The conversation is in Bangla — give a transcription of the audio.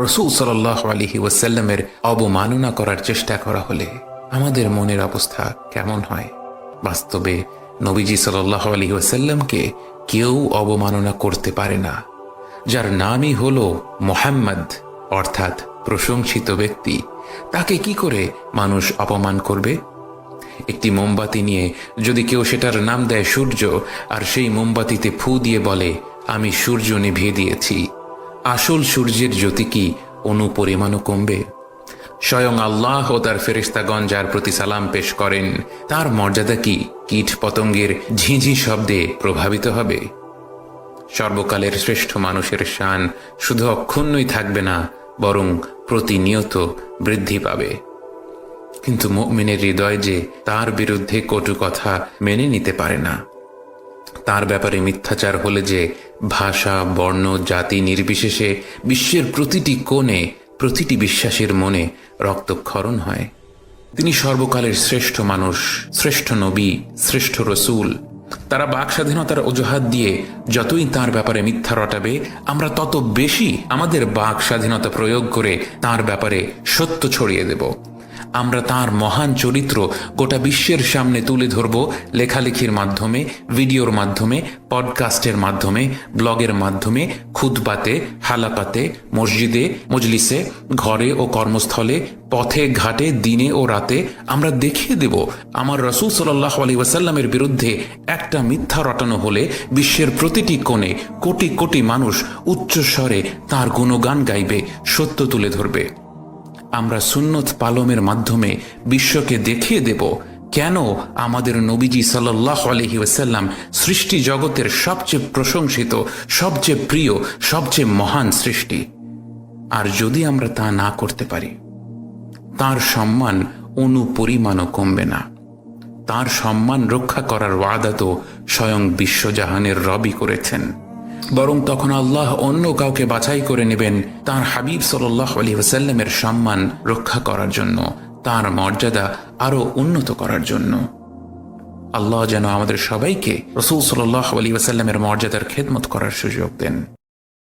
রসুল সাল্লাহ আলহি ওয়াসাল্লামের অবমাননা করার চেষ্টা করা হলে আমাদের মনের অবস্থা কেমন হয়? বাস্তবে নবীজি সাল্লাহ আলহি ওয়াসাল্লামকে কেউ অবমাননা করতে পারে না। যার নামই হল মোহাম্মদ, অর্থাৎ প্রশংসিত ব্যক্তি, তাকে কি করে মানুষ অপমান করবে? একটি মোমবাতি নিয়ে যদি কেউ সেটার নাম দেয় সূর্য, আর সেই মোমবাতিতে ফু দিয়ে বলে, আমি সূর্য নিভিয়ে দিয়েছি। আসল সূর্যের জ্যোতি কি অনুপরিমাণও কমবে? স্বয়ং আল্লাহ ও তার ফেরিস্তাগণ যার প্রতি সালাম পেশ করেন, তার মর্যাদা কি কীট পতঙ্গের ঝিঁঝি শব্দে প্রভাবিত হবে? সর্বকালের শ্রেষ্ঠ মানুষের শান শুধু অক্ষুণ্ণই থাকবে না, বরং প্রতিনিয়ত বৃদ্ধি পাবে। কিন্তু মুমিনের হৃদয় যে তার বিরুদ্ধে কটু কথা মেনে নিতে পারে না। তার ব্যাপারে মিথ্যাচার হলে যে ভাষা, বর্ণ, জাতি নির্বিশেষে বিশ্বের প্রতিটি কোণে, প্রতিটি বিশ্বাসের মনে রক্তক্ষরণ হয়। তিনি সর্বকালের শ্রেষ্ঠ মানুষ, শ্রেষ্ঠ নবী, শ্রেষ্ঠ রসুল। তারা বাক স্বাধীনতার অজুহাত দিয়ে যতই তার ব্যাপারে মিথ্যা রটাবে, আমরা তত বেশি আমাদের বাক স্বাধীনতা প্রয়োগ করে তার ব্যাপারে সত্য ছড়িয়ে দেব। আমরা তার মহান চরিত্র গোটা বিশ্বের সামনে তুলে ধরব লেখালেখির মাধ্যমে, ভিডিওর মাধ্যমে, পডকাস্টের মাধ্যমে, ব্লগের মাধ্যমে খুদবাতে হালাপাতে, মসজিদে, মজলিসে, ঘরে ও কর্মস্থলে, পথে, ঘাটে, দিনে ও রাতে আমরা দেখিয়ে দেব আমার রসুল সাল্লাহ আলী ওয়াসাল্লামের বিরুদ্ধে একটা মিথ্যা রটানো হলে বিশ্বের প্রতিটি কোণে কোটি কোটি মানুষ উচ্চস্বরে তার গুণগান গাইবে, সত্য তুলে ধরবে। আমরা সুন্নত পালমের মাধ্যমে বিশ্বকে দেখিয়ে দেব কেন আমাদের নবীজি সাল্লাহ আলহি ওয়াসাল্লাম সৃষ্টি জগতের সবচেয়ে প্রশংসিত, সবচেয়ে প্রিয়, সবচেয়ে মহান সৃষ্টি। আর যদি আমরা তা না করতে পারি, তার সম্মান অনুপরিমাণও কমবে না। তার সম্মান রক্ষা করার ওয়াদা তো স্বয়ং বিশ্বজাহানের রবি করেছেন। বরং তখন আল্লাহ অন্য কাউকে বাছাই করে নেবেন তার হাবিব সাল্লাহ আলী ওসাল্লামের সম্মান রক্ষা করার জন্য, তার মর্যাদা আরও উন্নত করার জন্য। আল্লাহ যেন আমাদের সবাইকে রসুল সাল্লাহ আলী ওসাল্লামের মর্যাদার খেদমত করার সুযোগ দেন।